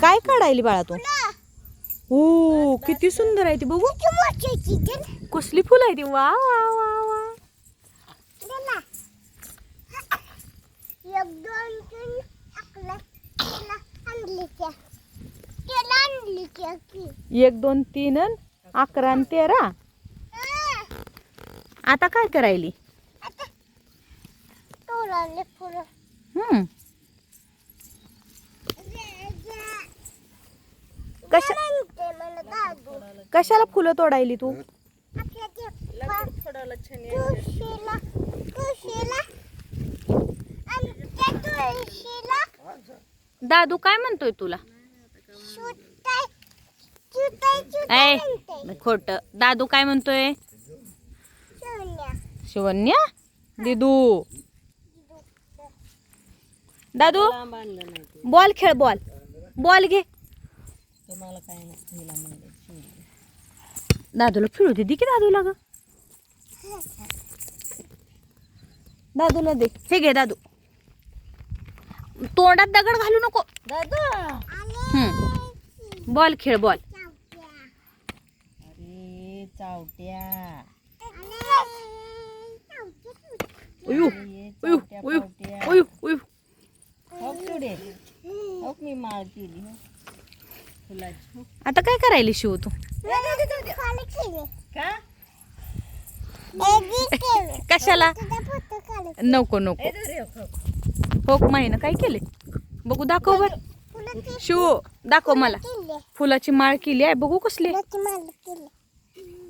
काय काढायली बाळा तू? हो किती सुंदर आहे ती बघू. कसली फुलं आहे ती? वा वा वा वा. एक दोन तीन अकरा आणि तेरा. आता काय करायली? हम्म. कशा कशाला फुलं तोडायली तू? दादू काय म्हणतोय तुला? ऐ खोट. दादू काय म्हणतोय? शिवन्या दिदू. दादू बॉल खेळ बॉल. बॉल घे. दादूला फिरू दे की दादूला ग. दादूला दे. हे घे दादू. तोंडात दगड घालू नको. हम्म. बॉल खेळ बॉल. अरे चावट्या उयू उयू उयू उयू उयू हो तेवढे हो मी माळ केली हो फुलाची हो. आता काय करायली शिव तू? कशाला? नको नको. ए रे, हो, हो. हो माहिनं काय केले? बघू दाखव बर. शिव दाखव मला. फुलाची माळ केली आहे बघू कसली.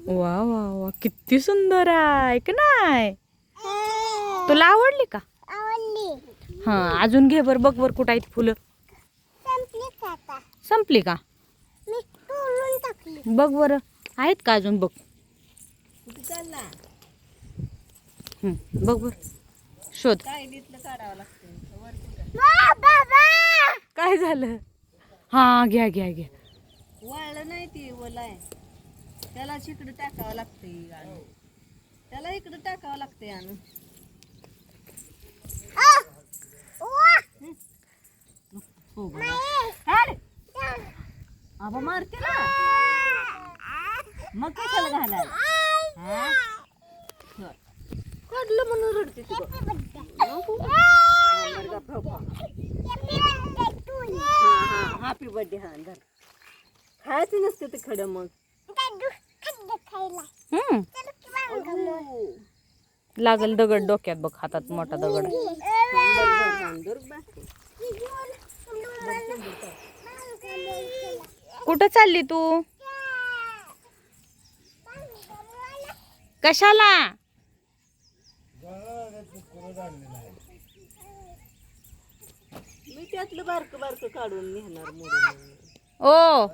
वा वा वा. किती सुंदर आहे का नाही? तुला आवडली का? आवडली. हा अजून घे बर बघ बर कुठं आहेत फुलं. संपली का आता संपली का मी तोडून टाकली बघ बर. आहेत का अजून? बघ. बघ बर. शोध. काय झालं? हा घ्या घ्या घ्या. वाळलं नाही ती ओलं आहे त्याला इकडं टाकावं लागतंय त्याला इकडं टाकावं लागतंय आणून! हो मारते ना. मग कशाला हा? होय. काढलं म्हणून रडते ती बघ. हॅपी बर्थडे हा धर. खायचं नसते ते खडं मग. हम्म. लागल दगड डोक्यात बघ हातात मोठा दगड. कुठं चालली तू? कशाला? मी त्यातलं बारकं बारकं काढून नेणार ओ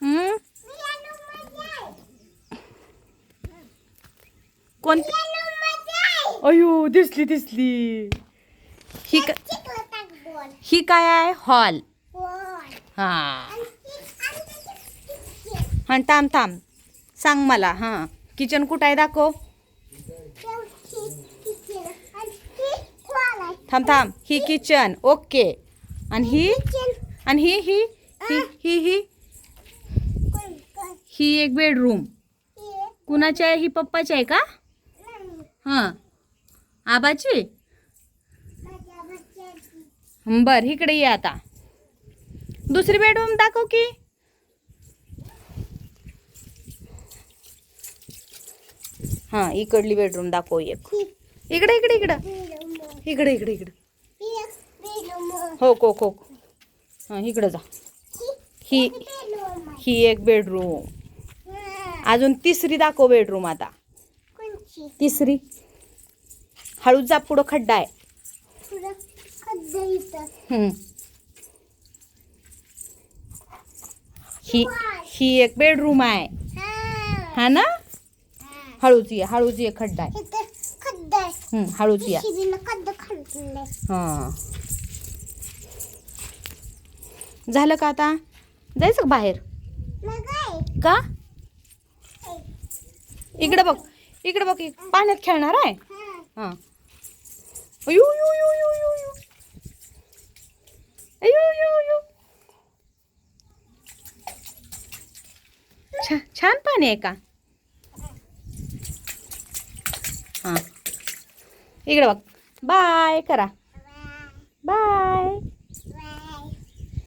हम्म कोणती? अयो दिसली दिसली. ही का ही काय आहे? हॉल हा. हा थांब थांब. सांग मला हा. किचन कुठं आहे? दाखव. थांब थांब. ही किचन ओके आणि ही? आणि ही ही? ही ही ही? ही एक बेडरूम कुणाची आहे? ही पप्पाची आहे का? हां. आबाची बर इकडे ये आता. दुसरी बेडरूम दाखव की. हां इकडली बेडरूम दाखव एक. इकडे इकडे इकडं. इकडे इकडे इकडे. हो को हो हां इकडं जा. ही ही एक बेडरूम अजून तिसरी दाखव बेडरूम आता. तिसरी. हळूच जा पुढं खड्डा आहे हं. ही एक बेडरूम आहे. हा. ना? हळूच ये हळूच ये खड्डा आहे. हं, हळूच या हां. झालं का आता? जायचं बाहेर? का? इकडे बघ. इकडे बघ पाण्यात खेळणार आहे. हा. हां यू यू यू यू यू यो यू यू छा छान पाणी आहे का? हां. इकडे बघ. बाय करा. बाय.